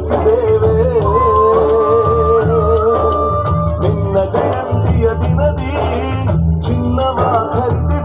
ಬರುತ್ತಿದ್ದೇವೆ ನಿನ್ನ ಜಯಂತಿಯ ದಿನದಿ ಚಿನ್ನವ ಖರೀದಿ